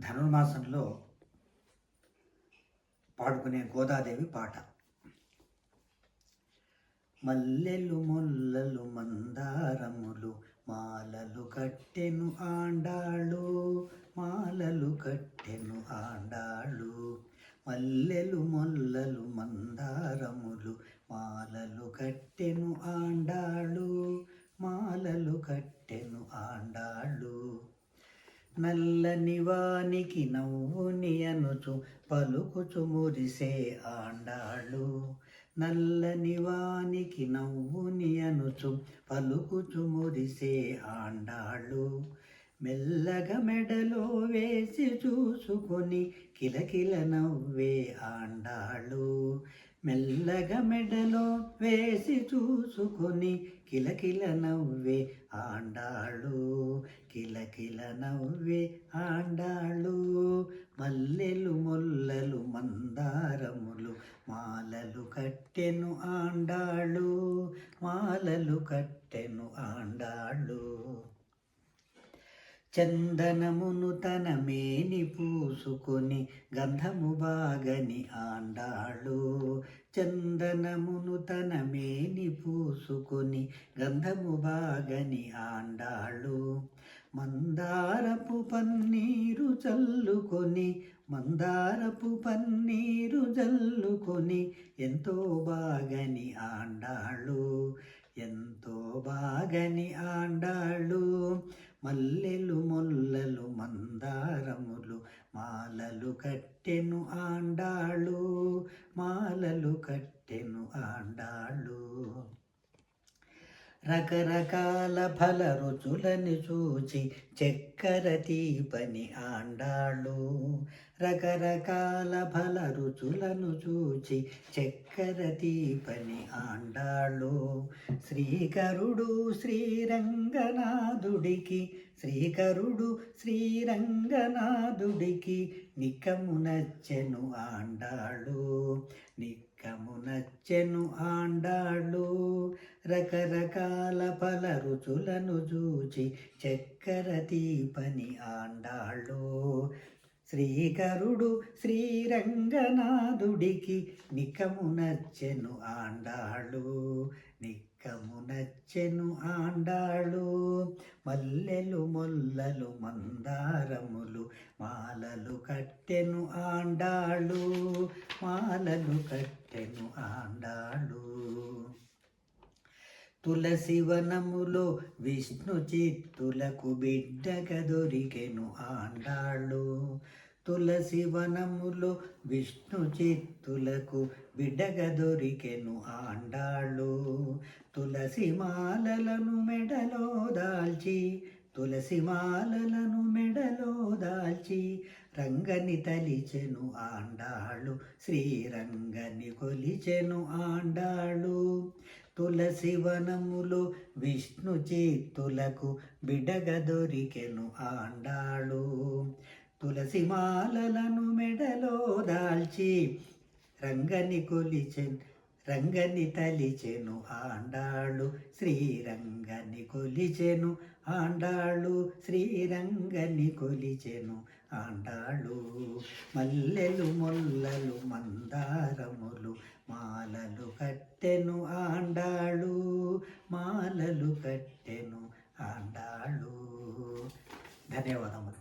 ధనుర్మాసంలో పాడుకునే గోదాదేవి పాట. మల్లెలు మొల్లలు మందారములు మాలలు కట్టెను ఆండాళ్ళు మాలలు కట్టెను ఆండాళ్ళు. మల్లెలు మొల్లలు మందారములు మాలలు కట్టెను ఆండాళ్ళు మాలలు కట్టెను ఆండాళ్ళు. నల్లని వానికి నవ్వుని అనుచు పలుకుచు మురిసే ఆండాళ్ళు. నల్లని వానికి నవ్వుని అనుచు పలుకుచు మురిసే ఆండాళ్ళు. మెల్లగా మెడలో వేసి చూసుకొని కిలకిల నవ్వే ఆండాళ్ళు. మెల్లగా మెడలో వేసి చూసుకొని కిలకిల నవ్వే ఆండాళ్ళు కిలకిల నవ్వే ఆండాళ్ళు. మల్లెలు మొల్లలు మందారములు మాలలు కట్టెను ఆండాళ్ళు మాలలు కట్టెను ఆండాళ్ళు. చందనమును తన మేని పూసుకొని గంధము బాగని ఆండాళ్ళు. చందనమును తన మేని పూసుకొని గంధము బాగని ఆండాళ్ళు. మందారపు పన్నీరు చల్లుకొని మందారపు పన్నీరు జల్లుకొని ఎంతో బాగని ఆండాళ్ళు ఎంతో బాగని ఆండాళ్ళు. మల్లెలు మొల్లలు మందారములు మాలలు కట్టెను ఆండాళ్ళు మాలలు కట్టెను ఆండా రకరకాల ఫల రుచులని చూచి చక్కెర తీపని ఆండాళ్ళు. రకరకాల ఫల రుచులను చూచి చక్కెర తీపని ఆండాళ్ళు. శ్రీకరుడు శ్రీరంగనాథుడికి శ్రీకరుడు శ్రీరంగనాథుడికి నిక్కము నచ్చెను ఆండాళ్ళు. నిక్కము నచ్చెను ఆండాళ్ళు. రకరకాల ఫల రుచులను చూచి చక్కెర తీపని ఆండాళ్ళు. శ్రీకరుడు శ్రీరంగనాథుడికి నికము నచ్చెను ఆండాళ్ళు. నిక్కము నచ్చెను ఆండాళ్ళు మల్లెలు మొల్లలు మందారములు మాలలు కట్టెను ఆండాళు మాలలు కట్టెను ఆండాళు తులసివనములో విష్ణు చిత్తులకు బిడ్డగా దొరికెను ఆండాళ్ళు. తులసి వనములో విష్ణు చిత్తులకు బిడ్డగా దొరికెను ఆండాళ్ళు. తులసి మాలలను మెడలో దాల్చి తులసి మాలలను మెడలో దాల్చి రంగని తలిచెను ఆండాళ్ళు శ్రీరంగని కొలిచెను ఆండాళ్ళు. తులసి వనములో విష్ణు చేతులకు బిడగ దొరికెను ఆండాళ్ళు. తులసి మాలలను మెడలో దాల్చి రంగని కొలిచెను రంగని తలిచెను ఆండాళ్ళు శ్రీరంగని కొలిచెను ఆండాళ్ళు శ్రీరంగని కొలిచెను ఆండాళ్ళు. మల్లెలు మొల్లలు మందారములు మాలలు కట్టెను ఆండాళ్ళు మాలలు కట్టెను ఆండాళ్ళు. ధన్యవాదములు.